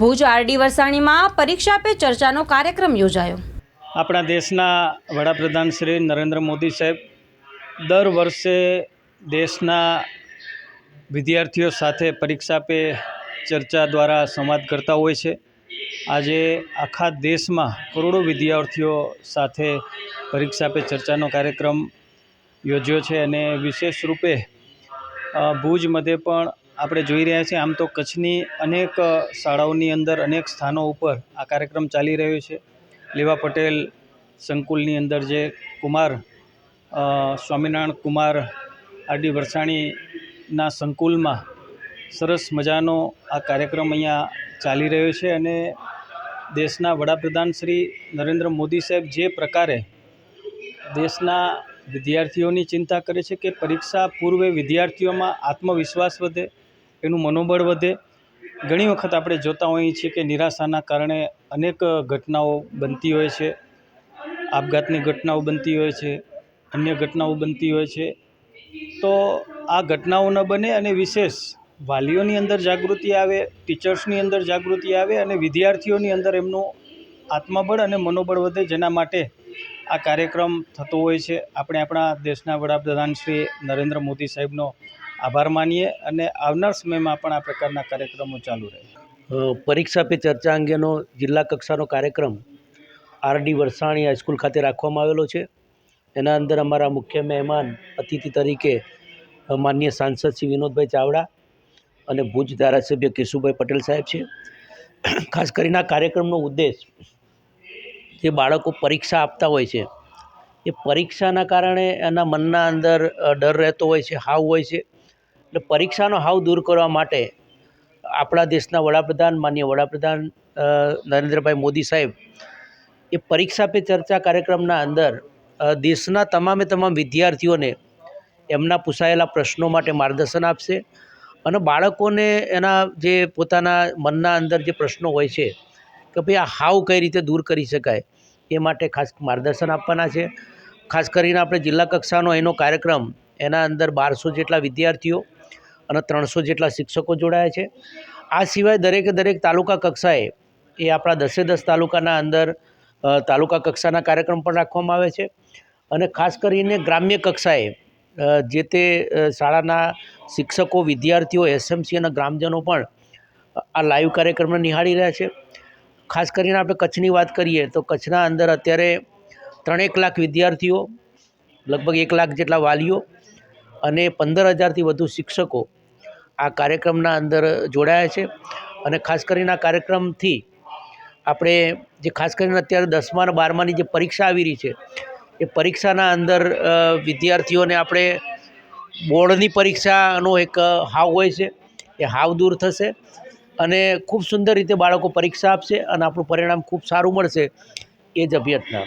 Bhuj RD વરસાણીમાં પરીક્ષા pay ચર્ચાનો કાર્યક્રમ યોજાયો. આપણા દેશના વડાપ્રધાન શ્રી નરેન્દ્ર મોદી સાહેબ દર વર્ષે દેશના વિદ્યાર્થીઓ સાથે પરીક્ષા પે ચર્ચા દ્વારા સંવાદ કરતા હોય છે. આજે આખા દેશમાં કરોડો વિદ્યાર્થીઓ સાથે પરીક્ષા પે ચર્ચાનો કાર્યક્રમ યોજ્યો છે અને વિશેષ રૂપે ભુજ મધ્યે પણ આપણે જોઈ રહ્યા છીએ, આમ તો કચ્છની અનેક શાળાઓની અંદર અનેક સ્થાનો ઉપર આ કાર્યક્રમ ચાલી રહ્યો છે. લેવા પટેલ સંકુલની અંદર જે કુમાર સ્વામિનારાયણ કુમાર આરડી વરસાણીના સંકુલમાં સરસ મજાનો આ કાર્યક્રમ અહીંયા ચાલી રહ્યો છે અને દેશના વડાપ્રધાન શ્રી નરેન્દ્ર મોદી સાહેબ જે પ્રકારે દેશના વિદ્યાર્થીઓની ચિંતા કરે છે કે પરીક્ષા પૂર્વે વિદ્યાર્થીઓમાં આત્મવિશ્વાસ વધે એનું મનોબળ વધે. ઘણી વખત આપણે જોતા હોઈએ છીએ કે નિરાશાના કારણે અનેક ઘટનાઓ બનતી હોય છે. આપઘાતની ઘટનાઓ બનતી હોય છે, અન્ય ઘટનાઓ બનતી હોય છે. તો આ ઘટનાઓ ન બને અને વિશેષ વાલીઓની અંદર જાગૃતિ આવે, ટીચર્સની અંદર જાગૃતિ આવે અને વિદ્યાર્થીઓની અંદર એમનું આત્મબળ અને મનોબળ વધે, જેના માટે આ કાર્યક્રમ થતો હોય છે. આપણે આપણા દેશના વડાપ્રધાન શ્રી નરેન્દ્ર મોદી સાહેબનો આભાર માનીએ અને આવનાર સમયમાં પણ આ પ્રકારના કાર્યક્રમો ચાલુ રહે. પરીક્ષા પે ચર્ચા અંગેનો જિલ્લા કક્ષાનો કાર્યક્રમ આરડી વરસાણી હાઈસ્કૂલ ખાતે રાખવામાં આવેલો છે. એના અંદર અમારા મુખ્ય મહેમાન અતિથિ તરીકે માન્ય સાંસદ શ્રી વિનોદભાઈ ચાવડા અને ભુજ ધારાસભ્ય કેશુભાઈ પટેલ સાહેબ છે. ખાસ કરીને આ કાર્યક્રમનો ઉદ્દેશ જે બાળકો પરીક્ષા આપતા હોય છે, એ પરીક્ષાના કારણે એના મનના અંદર ડર રહેતો હોય છે, હાવ હોય છે. એટલે પરીક્ષાનો હાવ દૂર કરવા માટે આપણા દેશના વડાપ્રધાન માનનીય વડાપ્રધાન નરેન્દ્રભાઈ મોદી સાહેબ એ પરીક્ષા પે ચર્ચા કાર્યક્રમના અંદર દેશના તમામે તમામ વિદ્યાર્થીઓને એમના પૂછાયેલા પ્રશ્નો માટે માર્ગદર્શન આપશે અને બાળકોને એના જે પોતાના મનના અંદર જે પ્રશ્નો હોય છે કે ભાઈ આ હાવ કઈ રીતે દૂર કરી શકાય એ માટે ખાસ માર્ગદર્શન આપવાના છે. ખાસ કરીને આપણે જિલ્લા કક્ષાનો એનો કાર્યક્રમ એના અંદર બારસો જેટલા વિદ્યાર્થીઓ અને ત્રણસો જેટલા શિક્ષકો જોડાયા છે. આ સિવાય દરેકે દરેક તાલુકા કક્ષાએ એ આપણા દસે દસ તાલુકાના અંદર તાલુકા કક્ષાના કાર્યક્રમ પણ રાખવામાં આવે છે. અને ખાસ કરીને ગ્રામ્ય કક્ષાએ જે તે શાળાના શિક્ષકો, વિદ્યાર્થીઓ, એસએમસી અને ગ્રામજનો પણ આ લાઈવ કાર્યક્રમને નિહાળી રહ્યા છે. ખાસ કરીને આપણે કચ્છની વાત કરીએ તો કચ્છના અંદર અત્યારે ત્રણેક લાખ વિદ્યાર્થીઓ, લગભગ એક લાખ જેટલા વાલીઓ અને પંદર હજારથી વધુ શિક્ષકો આ કાર્યક્રમના અંદર જોડાયા છે અને ખાસ કરીને આ કાર્યક્રમથી આપણે જે ખાસ કરીને અત્યારે દસમા અને બારમાની જે પરીક્ષા આવી રહી છે, એ પરીક્ષાના અંદર વિદ્યાર્થીઓને આપણે બોર્ડની પરીક્ષાનો એક હાવ હોય છે, એ હાવ દૂર થશે અને ખૂબ સુંદર રીતે બાળકો પરીક્ષા આપશે અને આપણું પરિણામ ખૂબ સારું મળશે એ જ અભ્યર્થના.